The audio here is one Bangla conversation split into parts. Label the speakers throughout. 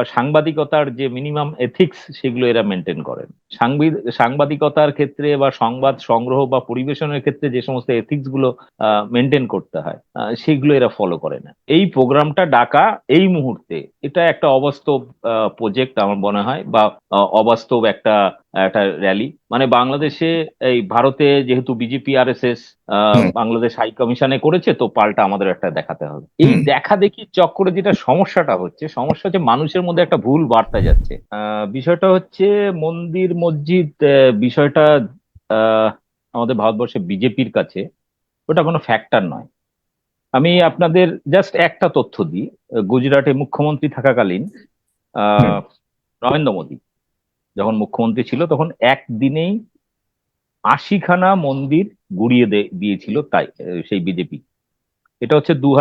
Speaker 1: বা সাংবাদিকতার যে মিনিমাম এথিক্স সেগুলো এরা মেনটেন করেন। সাংবিদ- সাংবাদিকতার ক্ষেত্রে বা সংবাদ সংগ্রহ বা পরিবেশনের ক্ষেত্রে যে সমস্ত এথিক্সগুলো মেনটেন করতে হয় সেগুলো এরা ফলো করে না। এই প্রোগ্রামটা ডাকা এই মুহূর্তে, এটা একটা অবাস্তব প্রজেক্ট আমার মনে হয় বা অবাস্তব একটা একটা র্যালি মানে বাংলাদেশে এই ভারতে যেহেতু BJP R S S. Bangladesh high কমিশনে করেছে তো পাল্টা আমাদের একটা দেখাতে হবে। এই দেখা দেখি চক্করে যেটা সমস্যাটা হচ্ছে সমস্যা হচ্ছে মানুষের মধ্যে একটা ভুল বার্তা যাচ্ছে। বিষয়টা হচ্ছে মন্দির মসজিদ বিষয়টা আহ, আমাদের ভারতবর্ষে বিজেপির কাছে ওটা কোনো ফ্যাক্টর নয়। আমি আপনাদের জাস্ট একটা তথ্য দিই গুজরাটে মুখ্যমন্ত্রী থাকাকালীন আহ, নরেন্দ্র মোদী। যখন মুখ্যমন্ত্রী ছিল তখন একদিনেই আশিখানা মন্দির গুড়িয়ে দিয়েছিল তাই সেই বিজেপি। এটা হচ্ছে দু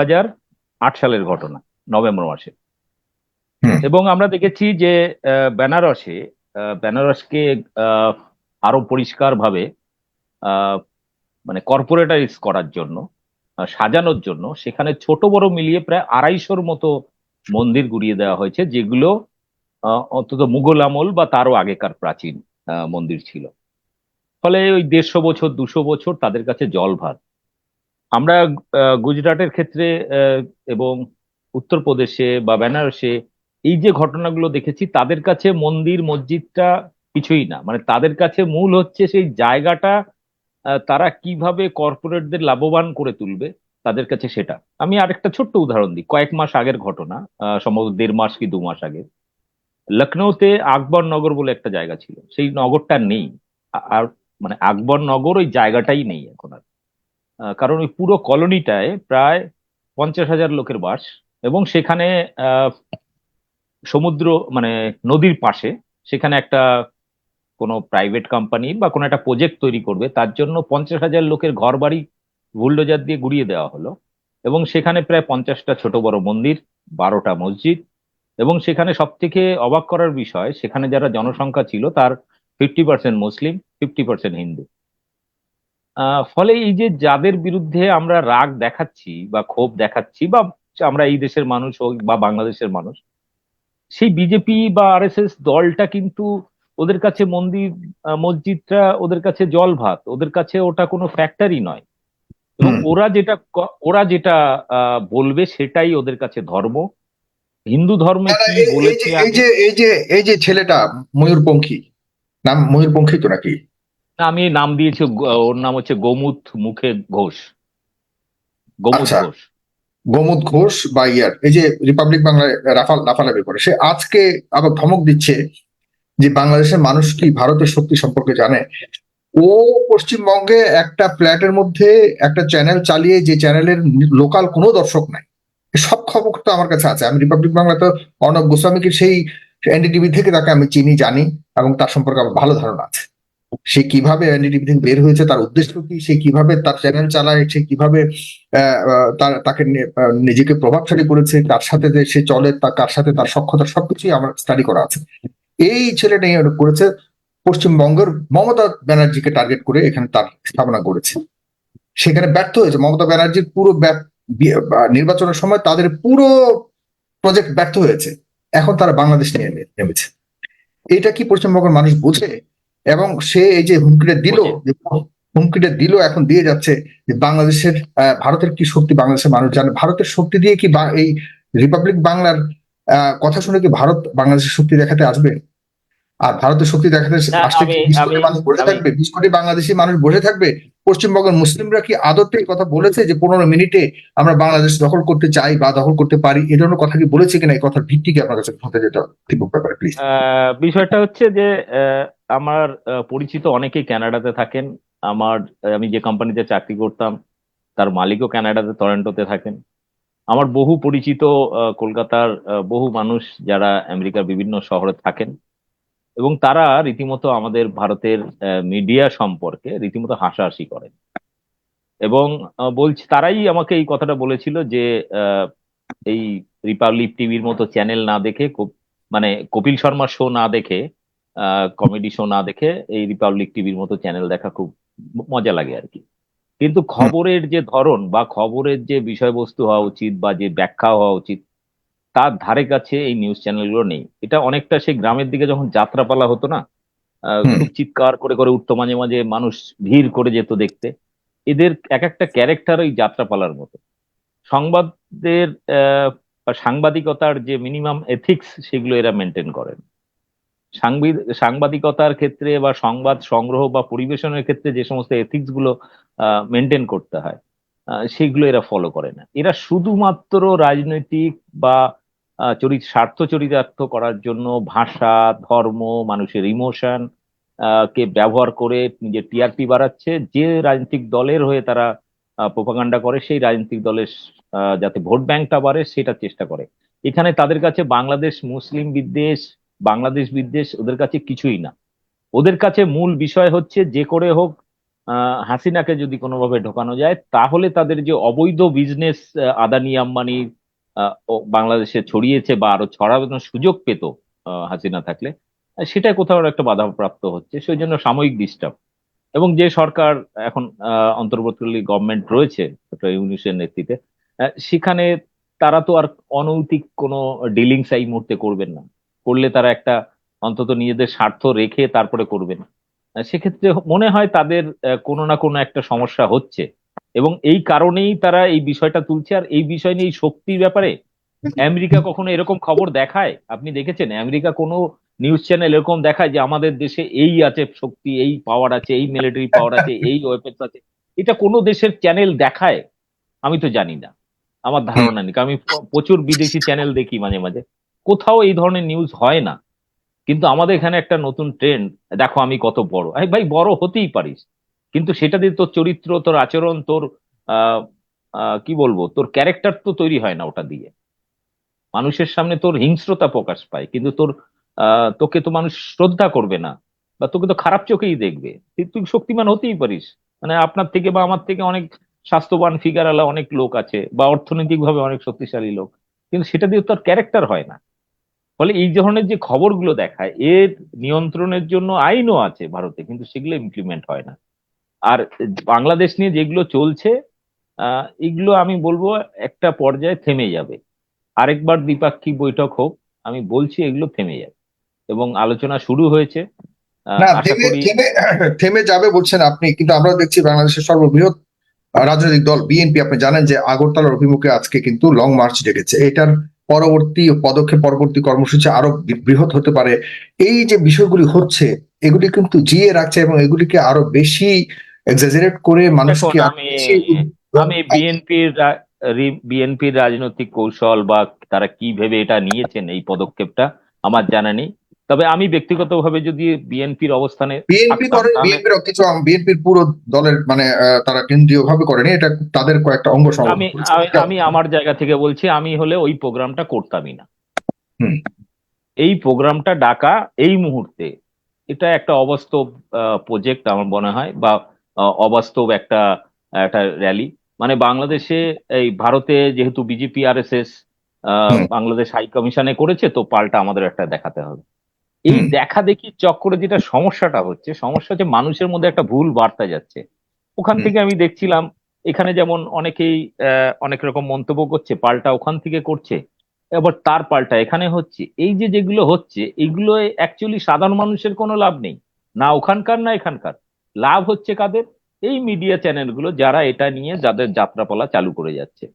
Speaker 1: আট সালের ঘটনা নভেম্বর মাসে। এবং আমরা দেখেছি যে আহ, বেনারসে আহ, বেনারসকে আহ, আরও পরিষ্কার ভাবে মানে কর্পোরেটাইজ করার জন্য সাজানোর জন্য সেখানে ছোট বড় মিলিয়ে প্রায় আড়াইশোর মতো মন্দির গুড়িয়ে দেওয়া হয়েছে যেগুলো অন্তত মুঘল আমল বা তারও আগেকার প্রাচীন মন্দির ছিল। ফলে ওই দেড়শো বছর, দুশো বছর তাদের কাছে জল ভাত আমরা গুজরাটের ক্ষেত্রে এবং উত্তরপ্রদেশে বা বেনারসে এই যে ঘটনাগুলো দেখেছি, তাদের কাছে মন্দির, মসজিদটা কিছুই না। মানে তাদের কাছে মূল হচ্ছে সেই জায়গাটা তারা কীভাবে কর্পোরেটদের লাভবান করে তুলবে, তাদের কাছে সেটা। আমি আরেকটা ছোট্ট উদাহরণ দিই। কয়েক মাস আগের ঘটনা সম্ভবত দেড় মাস কি দু মাস আগে লখনৌতে আকবর নগর বলে একটা জায়গা ছিল। সেই নগরটা নেই। আর মানে আকবর নগর ওই জায়গাটাই নেই এখন আর। কারণ ওই পুরো কলোনিটায় প্রায় পঞ্চাশ হাজার লোকের বাস এবং সেখানে সমুদ্র মানে নদীর পাশে সেখানে একটা কোনো প্রাইভেট কোম্পানি বা কোনো একটা প্রজেক্ট তৈরি করবে। তার জন্য পঞ্চাশ হাজার লোকের ঘর বাড়ি বুলডোজার দিয়ে গুড়িয়ে দেওয়া হলো এবং সেখানে প্রায় পঞ্চাশটা ছোট বড় মন্দির, বারোটা মসজিদ এবং সেখানে সব থেকে অবাক করার বিষয় সেখানে যারা জনসংখ্যা ছিল তার ফিফটি পার্সেন্ট মুসলিম ফিফটি পার্সেন্ট হিন্দু। আহ, ফলে এই যে যাদের বিরুদ্ধে আমরা রাগ দেখাচ্ছি বা ক্ষোভ দেখাচ্ছি বা আমরা এই দেশের মানুষ হোক বা বাংলাদেশের মানুষ সেই বিজেপি বা আরএসএস দলটা কিন্তু ওদের কাছে মন্দির মসজিদটা ওদের কাছে জল ভাত ওদের কাছে ওটা কোনো ফ্যাক্টরি নয়। এবং ওরা যেটা ওরা যেটা আহ, বলবে সেটাই ওদের কাছে ধর্ম। হিন্দু ধর্মে
Speaker 2: না, না,
Speaker 1: কি বলেছে
Speaker 2: যে এই যে এই যে এই যে ছেলেটা ময়ূরপঙ্খী। নাম ময়ূরপঙ্খী তো নাকি?
Speaker 1: আমি নাম দিয়েছি ওর নাম হচ্ছে গোমুত মুখে ঘোষ। গোমুত
Speaker 2: আচ্ছা।
Speaker 1: ঘোষ।
Speaker 2: গোমুদ ঘোষ বা ইয়ার এই যে রিপাবলিক বাংলায় রাফাল লাফালাফি করে সে আজকে আবার ধমক দিচ্ছে যে বাংলাদেশের মানুষ কি ভারতের শক্তি সম্পর্কে জানে? ও পশ্চিমবঙ্গে একটা ফ্ল্যাটের মধ্যে একটা চ্যানেল চালিয়ে যে চ্যানেলের লোকাল কোনো দর্শক নাই। সব খবর তো আমার কাছে আছে। আমি রিপাবলিক বাংলা তো অর্ণব গোস্বামীকে সেই এনডিটিভি থেকে তাকে আমি চিনি, জানি এবং তার সম্পর্কে আমার ভালো ধারণা আছে। সে কীভাবে এনডিটিভি থেকে বের হয়েছে, তার উদ্দেশ্য কি, সে কীভাবে তার চ্যানেল চালায়, সে কীভাবে তার, তাকে নিজেকে প্রভাবশালী করেছে কার সাথে যে সে চলে, তা কার সাথে, তার সক্ষতা সবকিছুই আমার স্টাডি করা আছে। এই ছেলেটা করেছে, পশ্চিমবঙ্গের মমতা ব্যানার্জিকে টার্গেট করে এখানে তার স্থাপনা করেছে। সেখানে ব্যর্থ হয়েছে। মমতা ব্যানার্জির পুরো নির্বাচনের সময় তাদের পুরো প্রজেক্ট ব্যর্থ হয়েছে। এখন তারা বাংলাদেশ নিয়ে নেমেছে। এটা কি পশ্চিমবঙ্গের মানুষ বোঝে? এবং সে এই যে হুমকিটা দিল হুমকিটা দিল এখন দিয়ে যাচ্ছে যে বাংলাদেশের ভারতের কি শক্তি বাংলাদেশের মানুষ জানে? ভারতের শক্তি দিয়ে কি এই রিপাবলিক বাংলার আহ, কথা শুনে কি ভারত বাংলাদেশের শক্তি দেখাতে আসবে? আর ভারতের শক্তি দেখাতে
Speaker 1: না,
Speaker 2: আসলে বিশ কোটি মানুষ বসে থাকবে? বিশ কোটি বাংলাদেশি মানুষ বসে থাকবে? পশ্চিমবঙ্গের মুসলিমরা কি আদতে কথা বলেছে যে পনেরো মিনিটে আমরা বাংলাদেশ দখল করতে চাই বা দখল করতে পারি? এ ধরনের কথা কি বলেছে কিনা? এই কথার ভিত্তি কি আপনার কাছে ব্যাপারে প্লিজ
Speaker 1: আহ, বিষয়টা হচ্ছে যে আহ, আমার আহ, পরিচিত অনেকেই কানাডাতে থাকেন। আমার আহ, আমি যে কোম্পানিতে চাকরি করতাম তার মালিকও কানাডাতে টরেন্টোতে থাকেন। আমার বহু পরিচিত আহ, কলকাতার আহ, বহু মানুষ যারা আমেরিকার বিভিন্ন শহরে থাকেন। এবং তারা রীতিমতো আমাদের ভারতের মিডিয়া সম্পর্কে রীতিমতো হাসাহাসি করেন। এবং বলছি তারাই আমাকে এই কথাটা বলেছিল যে আহ, এই রিপাবলিক টিভির মতো চ্যানেল না দেখে মানে কপিল শর্মার শো না দেখে কমেডি শো না দেখে এই রিপাবলিক টিভির মতো চ্যানেল দেখা খুব মজা লাগে আর কি। কিন্তু খবরের যে ধরন বা খবরের যে বিষয়বস্তু হওয়া উচিত বা যে ব্যাখ্যা হওয়া উচিত তার ধারে কাছে এই নিউজ চ্যানেলগুলো নেই। এটা অনেকটা সেই গ্রামের দিকে যখন যাত্রাপালা হতো না। খুব চিৎকার করে করে উঠতো মাঝে মাঝে মানুষ ভিড় করে যেত দেখতে। এদের এক একটা ক্যারেক্টার ওই যাত্রাপালার মতো। সংবাদের সাংবাদিকতার যে মিনিমাম এথিক্স সেগুলো এরা মেনটেন করেন। সাংবিদ- সাংবাদিকতার ক্ষেত্রে বা সংবাদ সংগ্রহ বা পরিবেশনের ক্ষেত্রে যে সমস্ত এথিক্সগুলো মেনটেন করতে হয় সেগুলো এরা ফলো করে না। এরা শুধুমাত্র রাজনৈতিক বা চরিত স্বার্থ চরিতার্থ করার জন্য ভাষা ধর্ম মানুষের ইমোশন কে ব্যবহার করে নিজের টিআরপি বাড়াচ্ছে যে রাজনৈতিক দলের হয়ে তারা প্রোপাগান্ডা করে সেই রাজনৈতিক দলের যাতে ভোট ব্যাংকটা বাড়ে সেটা চেষ্টা করে। এখানে তাদের কাছে বাংলাদেশ মুসলিম বিদ্বেষ বাংলাদেশ বিদ্বেষ ওদের কাছে কিছুই না। ওদের কাছে মূল বিষয় হচ্ছে যে করে হোক হাসিনাকে যদি কোনোভাবে ঢোকানো যায় তাহলে তাদের যে অবৈধ বিজনেস আদানি আম্বানি আহ, ও বাংলাদেশে ছড়িয়েছে বা আরও ছড়ানোর সুযোগ পেত হাসিনা থাকলে সেটা কোথাও একটা বাধাপ্রাপ্ত হচ্ছে সেই জন্য সাময়িক ডিস্টার্ব এবং যে সরকার এখন আহ, অন্তর্বর্তীকালীন গভর্নমেন্ট রয়েছে ইউনুসের নেতৃত্বে সেখানে তারা তো আর অনৈতিক কোনো ডিলিংস এই মুহূর্তে করবেন না। করলে তারা একটা অন্তত নিজেদের স্বার্থ রেখে তারপরে করবেন সেক্ষেত্রে মনে হয় তাদের কোনো না কোনো একটা সমস্যা হচ্ছে। এবং এই কারণেই তারা এই বিষয়টা তুলছে। আর এই বিষয় নিয়ে এই শক্তির ব্যাপারে আমেরিকা কখনো এরকম খবর দেখায়? আপনি দেখেছেন? আমেরিকা কোনো নিউজ চ্যানেল এরকম দেখায় যে আমাদের দেশে এই আছে শক্তি, এই পাওয়ার আছে, এই মিলিটারি পাওয়ার আছে, এই ওয়েপন্স আছে। এটা কোনো দেশের চ্যানেল দেখায়? আমি তো জানি না। আমার ধারণা নেই। আমি প্রচুর বিদেশি চ্যানেল দেখি মাঝে মাঝে। কোথাও এই ধরনের নিউজ হয় না। কিন্তু আমাদের এখানে একটা নতুন ট্রেন্ড দেখো আমি কত বড়। ভাই, বড় হতেই পারিস। কিন্তু সেটা দিয়ে তোর চরিত্র, তোর আচরণ, তোর কি বলব, তোর ক্যারেক্টার তো তৈরি হয় না ওটা দিয়ে। মানুষের সামনে তোর হিংস্রতা প্রকাশ পায়, কিন্তু তোর তোকে তো মানুষ শ্রদ্ধা করবে না, বা তোকে তো খারাপ চোখেই দেখবে। তুই শক্তিমান হতেই পারিস। মানে আপনার থেকে বা আমার থেকে অনেক স্বাস্থ্যবান ফিগার আলা অনেক লোক আছে, বা অর্থনৈতিকভাবে অনেক শক্তিশালী লোক, কিন্তু সেটা দিয়ে তোর ক্যারেক্টার হয় না। ফলে এই ধরনের যে খবরগুলো দেখায়, এর নিয়ন্ত্রণের জন্য আইনও আছে ভারতে, কিন্তু সেগুলো ইমপ্লিমেন্ট হয় না। আর বাংলাদেশ নিয়ে যেগুলো চলছে আহ, এগুলো আমি বলব একটা পর্যায়ে থেমে যাবে। আরেকবার দ্বিপাক্ষিক বৈঠক হোক আমি বলছি এগুলো থেমে যাবে এবং আলোচনা শুরু হয়েছে।
Speaker 2: থেমে যাবে বলছেন আপনি কিন্তু আমরা দেখছি বাংলাদেশের সর্ববৃহৎ রাজনৈতিক দল বিএনপি আপনি জানেন যে আগরতলার অভিমুখে আজকে কিন্তু লং মার্চ ডেকেছে। এটার পরবর্তী পদক্ষেপ পরবর্তী কর্মসূচি আরও বৃহৎ হতে পারে। এই যে বিষয়গুলি হচ্ছে এগুলি কিন্তু জিয়ে রাখছে এবং এগুলিকে আরও বেশি এক্সাজারেট করে মানুষকে
Speaker 1: আমি বিএনপির বিএনপির রাজনৈতিক কৌশল বা তারা কি ভেবে এটা নিয়েছেন এই পদক্ষেপটা আমার জানা নেই। তবে আমি ব্যক্তিগতভাবে যদি বিএনপির অবস্থানে
Speaker 2: বিএনপি
Speaker 1: তাহলে-
Speaker 2: বিএনপির কিছু বিএনপির পুরো দলের মানে তারা কেন্দ্রীয় ভাবে করেনি এটা তাদের কয়েকটা অঙ্গ
Speaker 1: আমি আমি- আমি আমার জায়গা থেকে বলছি আমি হলে ওই প্রোগ্রামটা করতামই না। এই প্রোগ্রামটা ডাকা এই মুহূর্তে এটা একটা অবাস্তব প্রজেক্ট আমার মনে হয় বা অবাস্তব একটা একটা র্যালি মানে বাংলাদেশে এই ভারতে যেহেতু BJP R S S. Bangladesh high কমিশনে করেছে তো পাল্টা আমাদের একটা দেখাতে হবে। এই। দেখা দেখি চক্করে যেটা সমস্যাটা হচ্ছে সমস্যা হচ্ছে মানুষের মধ্যে একটা ভুল বার্তা যাচ্ছে। ওখান থেকে আমি দেখছিলাম এখানে যেমন অনেকেই আহ, অনেক রকম মন্তব্য করছে পাল্টা ওখান থেকে করছে এবার তার পাল্টা এখানে হচ্ছে। এই যে যেগুলো হচ্ছে এগুলো অ্যাকচুয়ালি সাধারণ মানুষের কোনো লাভ নেই। না ওখানকার না এখানকার। লাভ হচ্ছে কাদের? এই মিডিয়া চ্যানেলগুলো যারা এটা নিয়ে যাদের যাত্রাপালা চালু করে যাচ্ছে।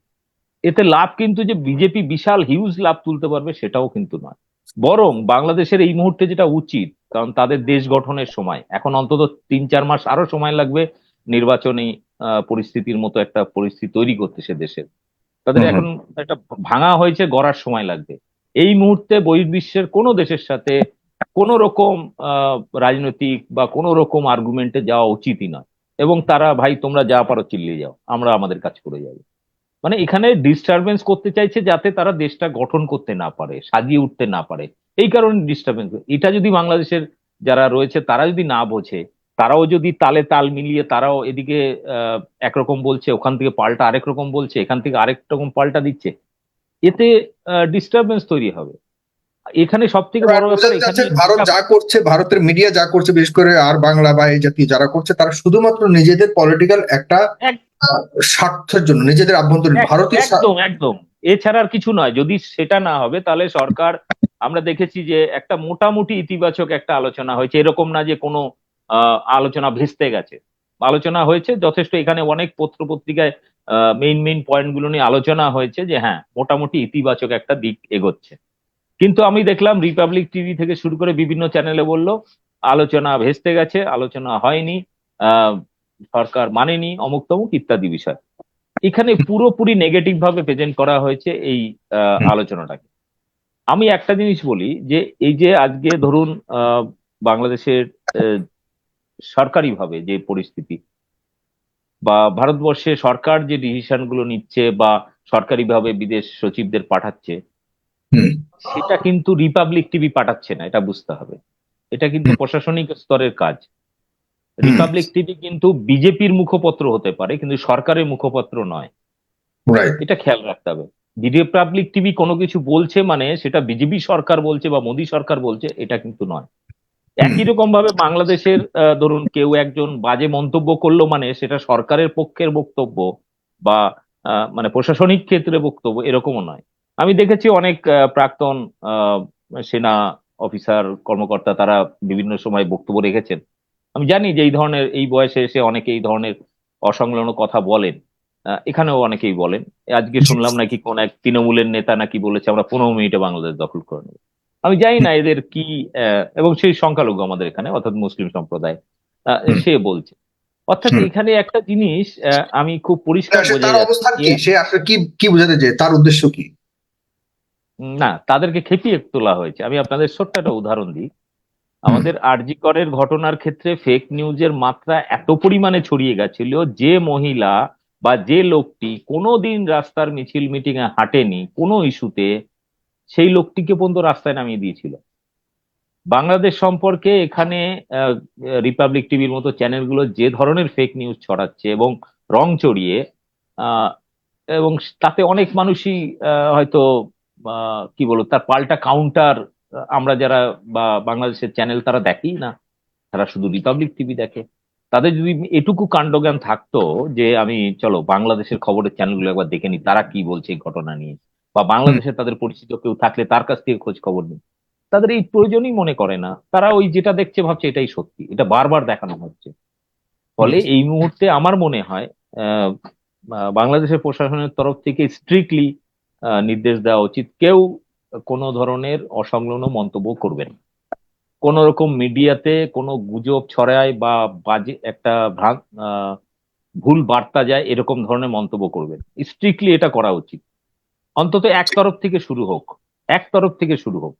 Speaker 1: এতে লাভ কিন্তু যে বিজেপি বিশাল হিউজ লাভ তুলতে পারবে সেটাও কিন্তু নয়। বরং বাংলাদেশের এই মুহূর্তে যেটা উচিত কারণ তাদের দেশ গঠনের সময় এখন অন্তত তিন চার মাস আরও সময় লাগবে নির্বাচনী আহ, পরিস্থিতির মতো একটা পরিস্থিতি তৈরি করতে সে দেশের। তাদের। এখন একটা ভাঙা হয়েছে গড়ার সময় লাগবে। এই মুহূর্তে বহির্বিশ্বের কোনো দেশের সাথে কোন রকম রাজনৈতিক বা কোন রকম আর্গুমেন্টে যাওয়া উচিতই নয়। এবং তারা, ভাই, তোমরা যা পারো চিল্লিয়ে যাও, আমরা আমাদের কাজ করে যাব। মানে এখানে ডিস্টারবেন্স করতে চাইছে যাতে তারা দেশটা গঠন করতে না পারে, সাজিয়ে উঠতে না পারে। এই কারণে ডিস্টারবেন্স এটা যদি বাংলাদেশের যারা রয়েছে, তারা যদি না বোঝে, তারাও যদি তালে তাল মিলিয়ে, তারাও এদিকে একরকম বলছে, ওখান থেকে পাল্টা আরেক রকম বলছে, এখান থেকে আরেক রকম পাল্টা দিচ্ছে, এতে ডিস্টারবেন্স তৈরি হবে। এখানে সব থেকে বড় ব্যাপার
Speaker 2: ভারত যা করছে ভারতের মিডিয়া যা করছে বিশেষ করে আর বাংলা বা এই জাতীয় যারা করছে তারা শুধুমাত্র নিজেদের পলিটিক্যাল একটা স্বার্থের জন্য নিজেদের আভ্যন্তরীণ ভারতীয়
Speaker 1: একদম একদম। এছাড়া আর কিছু নয় যদি সেটা না হবে তাহলে সরকার আমরা দেখেছি যে একটা মোটামুটি ইতিবাচক একটা আলোচনা হয়েছে। এরকম না যে কোনো আহ, আলোচনা ভেস্তে গেছে। আলোচনা হয়েছে যথেষ্ট এখানে অনেক পত্র পত্রিকায় মেইন মেইন পয়েন্টগুলো নিয়ে আলোচনা হয়েছে যে হ্যাঁ মোটামুটি ইতিবাচক একটা দিক এগোচ্ছে। কিন্তু আমি দেখলাম রিপাবলিক টিভি থেকে শুরু করে বিভিন্ন চ্যানেলে বলল আলোচনা ভেস্তে গেছে আলোচনা হয়নি সরকার মানেনি অমুক তমুক ইত্যাদি বিষয়। এখানে পুরোপুরি নেগেটিভ ভাবে প্রেজেন্ট করা হয়েছে এই আলোচনাটাকে। আমি একটা জিনিস বলি যে এই যে আজকে ধরুন আহ, বাংলাদেশের সরকারিভাবে যে পরিস্থিতি বা ভারতবর্ষে সরকার যে ডিসিশনগুলো নিচ্ছে বা সরকারিভাবে বিদেশ সচিবদের পাঠাচ্ছে সেটা কিন্তু রিপাবলিক টিভি পাঠাচ্ছে না এটা বুঝতে হবে। এটা কিন্তু প্রশাসনিক স্তরের কাজ। রিপাবলিক টিভি কিন্তু বিজেপির মুখপত্র হতে পারে কিন্তু সরকারের মুখপত্র নয়। এটা খেয়াল রাখতে হবে। রিপাবলিক টিভি কোনো কিছু বলছে মানে সেটা বিজেপি সরকার বলছে বা মোদী সরকার বলছে এটা কিন্তু নয়। একই রকম ভাবে বাংলাদেশের ধরুন কেউ একজন বাজে মন্তব্য করল মানে সেটা সরকারের পক্ষের বক্তব্য বা মানে প্রশাসনিক ক্ষেত্রে বক্তব্য এরকমও নয়। আমি দেখেছি অনেক আহ, প্রাক্তন আহ, সেনা অফিসার কর্মকর্তা তারা বিভিন্ন সময় বক্তব্য রেখেছেন। আমি জানি যে এই ধরনের এই বয়সে এসে অনেকে এই ধরনের অসংলগ্ন কথা বলেন। আহ, এখানেও অনেকেই বলেন। আজকে শুনলাম নাকি কোন এক তৃণমূলের নেতা নাকি বলেছে আমরা পনেরো মিনিটে বাংলাদেশ দখল করে নেব। আমি জানি না এদের কি আহ, এবং সেই সংখ্যালঘু আমাদের এখানে অর্থাৎ মুসলিম সম্প্রদায় আহ, সে বলছে। অর্থাৎ এখানে একটা জিনিস আহ, আমি খুব পরিষ্কার বোঝা
Speaker 2: অবস্থান কি? সে কি কি বোঝাতে তার উদ্দেশ্য কি?
Speaker 1: না, তাদেরকে খেপিয়ে তোলা হয়েছে। আমি আপনাদের ছোট্ট একটা উদাহরণ দিই। আমাদের আরজি করের ঘটনার ক্ষেত্রে ফেক নিউজের মাত্রা এত পরিমাণে ছড়িয়ে গেছিল যে মহিলা বা যে লোকটি কোনোদিন রাস্তার মিছিল মিটিং এ হাঁটেনি, কোনো ইস্যুতে সেই লোকটিকে পর্যন্ত রাস্তায় নামিয়ে দিয়েছিল। বাংলাদেশ সম্পর্কে এখানে রিপাবলিক টিভির মতো চ্যানেলগুলো যে ধরনের ফেক নিউজ ছড়াচ্ছে এবং রং চড়িয়ে এবং তাতে অনেক মানুষই হয়তো কি বলব তার পাল্টা কাউন্টার আমরা যারা বা বাংলাদেশের চ্যানেল তারা দেখেই না তারা শুধু রিপাবলিক টিভি দেখে। তাদের যদি এটুকু কাণ্ডজ্ঞান থাকতো যে আমি চলো বাংলাদেশের খবরের চ্যানেলগুলো একবার দেখে নি তারা কি বলছে এই ঘটনা নিয়ে? বা বাংলাদেশের তাদের পরিচিত কেউ থাকলে তার কাছ থেকে খোঁজ খবর নিই। তাদের এই প্রয়োজনই মনে করে না। তারা ওই যেটা দেখছে ভাবছে এটাই সত্যি। এটা বারবার দেখানো হচ্ছে। ফলে এই মুহূর্তে আমার মনে হয় বাংলাদেশের প্রশাসনের তরফ থেকে স্ট্রিক্টলি নির্দেশ দেওয়া উচিত। কেউ কোনো ধরনের অসংলগ্ন মন্তব্য করবেন। কোন রকম মিডিয়াতে কোনো গুজব ছড়ায় বা বাজে একটা ভুল বার্তা যায়, এরকম ধরনের মন্তব্য করবেন। স্ট্রিক্টলি এটা করা উচিত। অন্তত এক তরফ থেকে শুরু হোক। এক তরফ থেকে শুরু হোক।